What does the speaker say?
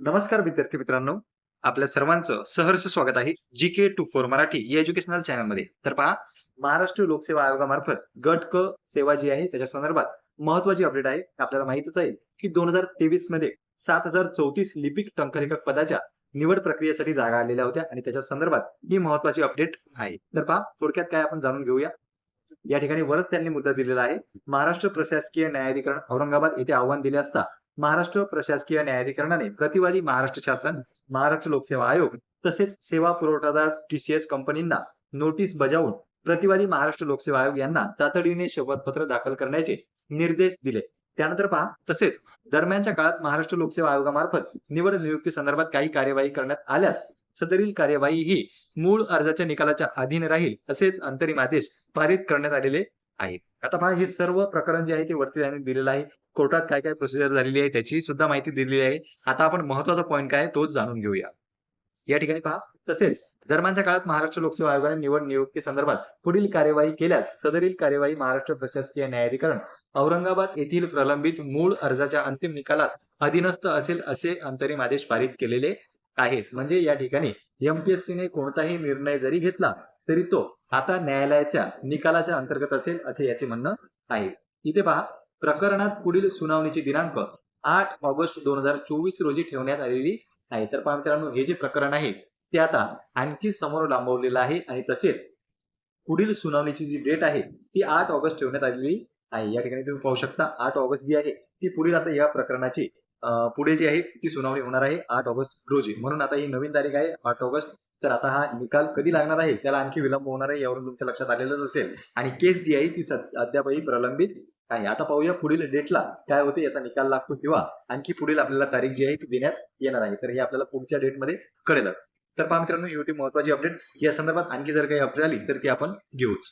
नमस्कार विद्यार्थी मित्रांनो. आपल्या सर्वांचं सहर्ष स्वागत आहे G K two four Marathi या एज्युकेशनल चॅनलमध्ये तर पहा महाराष्ट्र लोकसेवा आयोगामार्फत गट क सेवा जी आहे त्याच्या संदर्भात महत्वाची अपडेट आहे. आपल्याला माहितच आहे की दोन हजार तेवीसमध्ये सात हजार चौतीस लिपिक टंकलेखक पदाच्या निवड प्रक्रियेसाठी जागा आलेल्या होत्या आणि त्याच्या संदर्भात ही महत्वाची अपडेट आहे. तर पहा थोडक्यात काय आपण जाणून घेऊया. या ठिकाणी वरच त्यांनी मुद्दा दिलेला आहे. महाराष्ट्र प्रशासकीय न्यायाधिकरण औरंगाबाद येथे आव्हान दिले असता महाराष्ट्र प्रशासकीय न्यायाधिकरणाने प्रतिवादी महाराष्ट्र शासन महाराष्ट्र लोकसेवा आयोग तसेच सेवा पुरवठादार टीसीएस कंपनींना नोटीस बजावून प्रतिवादी महाराष्ट्र लोकसेवा आयोग यांना तातडीने शपथपत्र दाखल करण्याचे निर्देश दिले. त्यानंतर पहा तसेच दरम्यानच्या काळात महाराष्ट्र लोकसेवा आयोगामार्फत निवड नियुक्ती संदर्भात काही कार्यवाही करण्यात आल्यास सदरील कार्यवाही ही मूळ अर्जाच्या निकालाच्या अधीन राहील असेच अंतरिम आदेश पारित करण्यात आलेले आहेत. आता पहा हे सर्व प्रकरण जे आहे ते वरती त्यांनी दिलेलं आहे. कोर्टात काय काय प्रोसिजर झालेली आहे त्याची सुद्धा माहिती दिलेली आहे. आता आपण महत्त्वाचा पॉईंट काय तोच जाणून घेऊया. या ठिकाणी पहा. तसेच दरम्यानच्या काळात महाराष्ट्र लोकसेवा आयोगाने निवड नियुक्ती संदर्भात पुढील कार्यवाही केल्यास सदरील कार्यवाही महाराष्ट्र प्रशासकीय न्यायाधिकरण औरंगाबाद येथील प्रलंबित मूळ अर्जाच्या अंतिम निकालास अधीनस्थ असेल असे अंतरिम आदेश पारित केलेले आहेत. म्हणजे या ठिकाणी एमपीएससीने कोणताही निर्णय जरी घेतला तरी तो आता न्यायालयाच्या निकालाच्या अंतर्गत असेल असे याचे म्हणणं आहे. इथे पहा. प्रकरणात पुढील सुनावणीचे दिनांक आठ ऑगस्ट दोन हजार चोवीस रोजी ठेवण्यात आलेली आहे तर पहा मित्रांनो हे जे प्रकरण आहे ते आता आणखी समोर लांबवलेलं आहे आणि तसेच पुढील सुनावणीची जी डेट आहे ती आठ ऑगस्ट ठेवण्यात आलेली आहे या ठिकाणी तुम्ही पाहू शकता आठ ऑगस्ट जी आहे ती पुढील आता या प्रकरणाची पुढे जी आहे ती सुनावणी होणार आहे आठ ऑगस्ट रोजी. म्हणून आता ही नवीन तारीख आहे आठ ऑगस्ट. तर आता हा निकाल कधी लागणार आहे त्याला आणखी विलंब होणार आहे यावरून तुमच्या लक्षात आलेलंच असेल. आणि केस जी आहे ती अद्यापही प्रलंबित आहे आता पाहूया पुढील डेटला काय होते याचा निकाल लागतो किंवा आणखी पुढील आपल्याला तारीख जी आहे ती देण्यात येणार आहे. तर हे आपल्याला पुढच्या डेटमध्ये कळेलच. तर पहा मित्रांनो ही होती महत्वाची अपडेट या संदर्भात आणखी जर काही अपडेट आली तर ती आपण घेऊच.